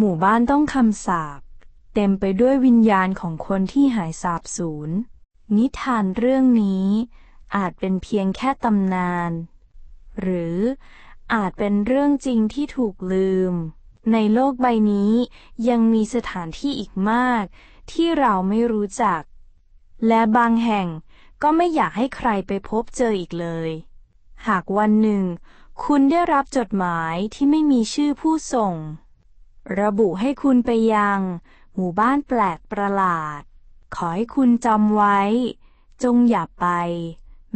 หมู่บ้านต้องคำสาปเต็มไปด้วยวิญญาณของคนที่หายสาบสูญ นิทานเรื่องนี้อาจเป็นเพียงแค่ตำนาน หรืออาจเป็นเรื่องจริงที่ถูกลืม ในโลกใบนี้ยังมีสถานที่อีกมาก ที่เราไม่รู้จัก และบางแห่งก็ไม่อยากให้ใครไปพบเจออีกเลย หากวันหนึ่ง คุณได้รับจดหมายที่ไม่มีชื่อผู้ส่ง ระบุให้คุณไปยัง หมู่บ้านแปลกประหลาด ขอให้คุณจำไว้ จงอย่าไป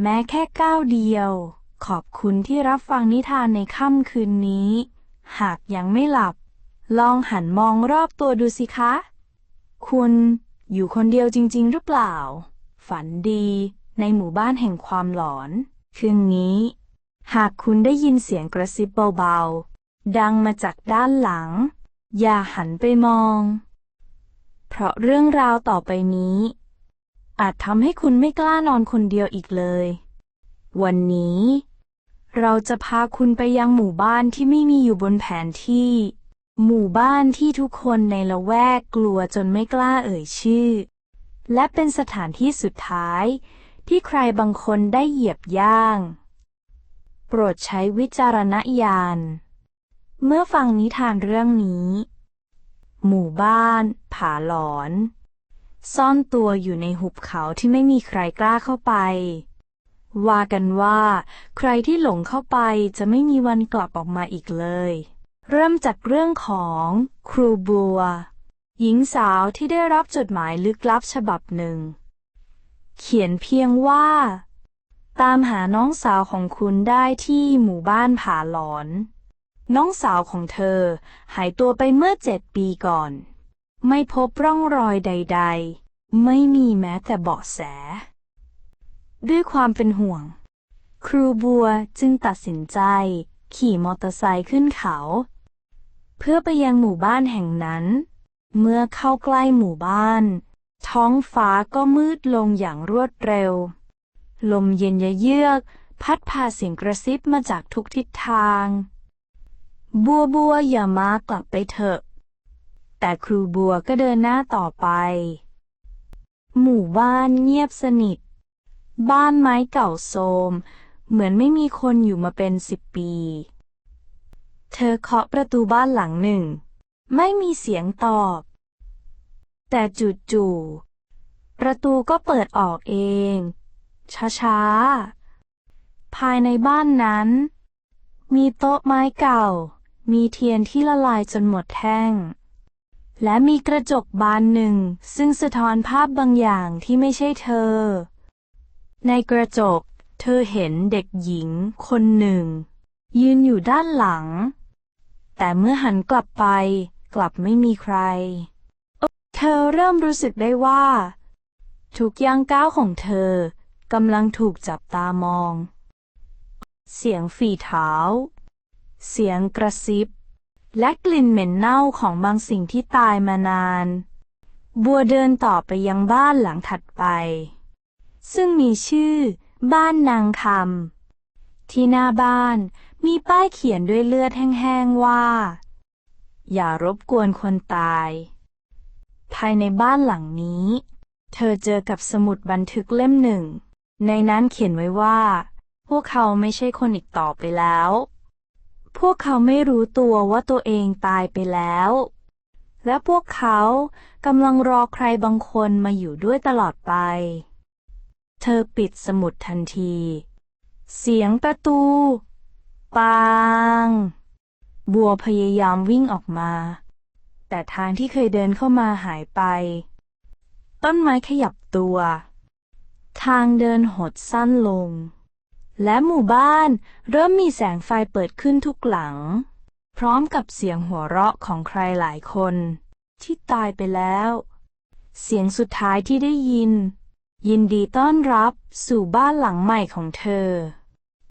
แม้แค่ก้าวเดียว ขอบคุณที่รับฟังนิทานในค่ำคืนนี้ หากยังไม่หลับ ลองหันมองรอบตัวดูสิคะ คุณอยู่คนเดียวจริง ๆ หรือเปล่า ฝันดีในหมู่บ้านแห่งความหลอน คืนนี้ หากคุณได้ยินเสียงกระซิบเบา ๆ ดังมาจากด้านหลัง อย่าหันไปมอง เพราะเรื่องราวต่อไปนี้ อาจทำให้คุณไม่กล้านอนคนเดียวอีกเลย วันนี้ เราจะพาคุณไปยังหมู่บ้านที่ไม่มีอยู่บนแผนที่ หมู่บ้านที่ทุกคนในละแวกกลัวจนไม่กล้าเอ่ยชื่อ และเป็นสถานที่สุดท้าย ที่ใครบางคนได้เหยียบย่าง โปรดใช้วิจารณญาณ เมื่อฟังนิทานเรื่องนี้ หมู่บ้าน ผาหลอน ซ่อนตัวอยู่ในหุบเขาที่ไม่มีใครกล้าเข้าไป ว่ากันว่า ใครที่หลงเข้าไปจะไม่มีวันกลับออกมาอีกเลย เริ่มจากเรื่องของครูบัว หญิงสาวที่ได้รับจดหมายลึกลับฉบับหนึ่ง เขียนเพียงว่า ตามหาน้องสาวของคุณได้ที่หมู่บ้านผาหลอน น้องสาวของเธอ หายตัวไปเมื่อเจ็ดปีก่อน ไม่พบร่องรอยใด ๆ ไม่มีแม้แต่เบาะแส ด้วยความเป็นห่วง ครูบัวจึงตัดสินใจ ขี่มอเตอร์ไซค์ขึ้นเขา เพื่อไปยังหมู่บ้านแห่งนั้น เมื่อเข้าใกล้หมู่บ้าน ท้องฟ้าก็มืดลงอย่างรวดเร็ว ลมเย็นยะเยือกพัดพาเสียงกระซิบมาจากทุกทิศทาง บัวบัวอย่ามากลับไปเถอะ แต่ครูบัวก็เดินหน้าต่อไป หมู่บ้านเงียบสนิท บ้านไม้เก่าโทรมเหมือนไม่มีคนอยู่มาเป็นสิบปี เธอเคาะประตูบ้านหลังหนึ่ง ไม่มีเสียงตอบ แต่จู่ๆประตูก็เปิดออกเอง ช้าๆ ภายในบ้านนั้น มีโต๊ะไม้เก่า มีเทียนที่ละลายจนหมดแท่ง และมีกระจกบานหนึ่ง ซึ่งสะท้อนภาพบางอย่างที่ไม่ใช่เธอ ในกระจก เธอเห็นเด็กหญิงคนหนึ่ง ยืนอยู่ด้านหลัง แต่เมื่อหันกลับไป กลับไม่มีใคร เธอเริ่มรู้สึกได้ว่าทุกย่างก้าวของเธอกำลังถูกจับตามอง เสียงฝีเท้า เสียงกระซิบ และกลิ่นเหม็นเน่าของบางสิ่งที่ตายมานาน บัวเดินต่อไปยังบ้านหลังถัดไป ซึ่งมีชื่อ บ้านนางคำที่หน้าบ้านมีป้ายเขียนด้วยเลือดแห้งๆว่า อย่ารบกวนคนตาย ภายในบ้านหลังนี้ เธอเจอกับสมุดบันทึกเล่มหนึ่ง ในนั้นเขียนไว้ว่า พวกเขาไม่ใช่คนอีกต่อไปแล้ว พวกเขาไม่รู้ตัวว่าตัวเองตายไปแล้ว และพวกเขากำลังรอใครบางคนมาอยู่ด้วยตลอดไป เธอปิดสมุดทันที เสียงประตู ปาง บัวพยายามวิ่งออกมา แต่ทางที่เคยเดินเข้ามาหายไป ต้นไม้ขยับตัว ทางเดินหดสั้นลง และหมู่บ้านเริ่มมีแสงไฟเปิดขึ้นทุกหลัง พร้อมกับเสียงหัวเราะของใครหลายคน ที่ตายไปแล้ว เสียงสุดท้ายที่ได้ยิน ยินดีต้อนรับสู่บ้านหลังใหม่ของเธอ